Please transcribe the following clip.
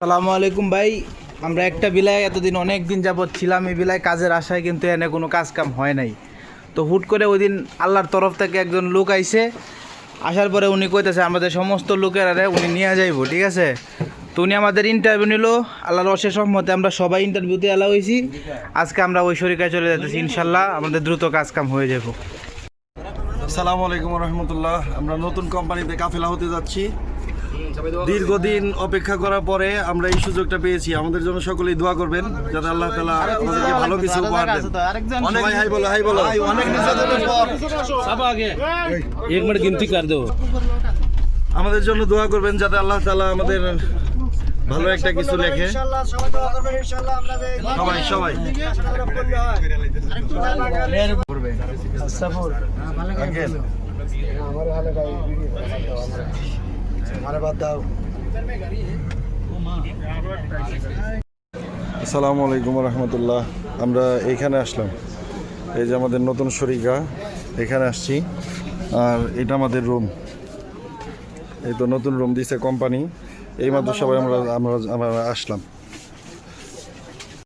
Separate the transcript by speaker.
Speaker 1: সালামু আলাইকুম ভাই। আমরা একটা বিলায় এতদিন অনেক দিন যাবৎ ছিলাম, এই বিলায় কাজের আশায় কিন্তু এনে কোনো কাজ কাম হয় নাই। তো হুট করে ওই দিন আল্লাহর তরফ থেকে একজন লোক আইছে। আসার পরে উনি কইতেছে, আমাদের সমস্ত লোকের আরে উনি নিয়ে যাইবো, ঠিক আছে? তো উনি আমাদের ইন্টারভিউ নিল। আল্লাহর অশেষ সম্মতে আমরা সবাই ইন্টারভিউতে এলা হয়েছি আজকে আমরা ওই শরিকায় চলে যাচ্ছি ইনশাল্লাহ আমাদের দ্রুত কাজ কাম হয়ে যাব
Speaker 2: আসসালামু আলাইকুম রহমতুল্লাহ। আমরা নতুন কোম্পানিতে কাফেলা হতে যাচ্ছি। দীর্ঘদিন অপেক্ষা করার পরে আমরা এই সুযোগটা পেয়েছি আমাদের জন্য সকলেই দোয়া করবেন যাতে আল্লাহ তালা আমাদেরকে ভালো কিছু উপহার দেন অনেক হাই বলো হাই বলো
Speaker 3: এক মিনিট গিনতি
Speaker 2: আমাদের জন্য দোয়া করবেন যাতে আল্লাহ তালা আমাদের ভালো একটা কিছু লেখে
Speaker 4: সবাই
Speaker 2: সবাই
Speaker 1: করবে
Speaker 2: আসসালামু আলাইকুম রহমতুল্লাহ আমরা এখানে আসলাম। এই যে আমাদের নতুন শরিকা, এখানে আসছি। আর এটা আমাদের রুম এই তো নতুন রুম দিছে কোম্পানি এই মাত্র সবাই আমরা আমরা আমরা আসলাম।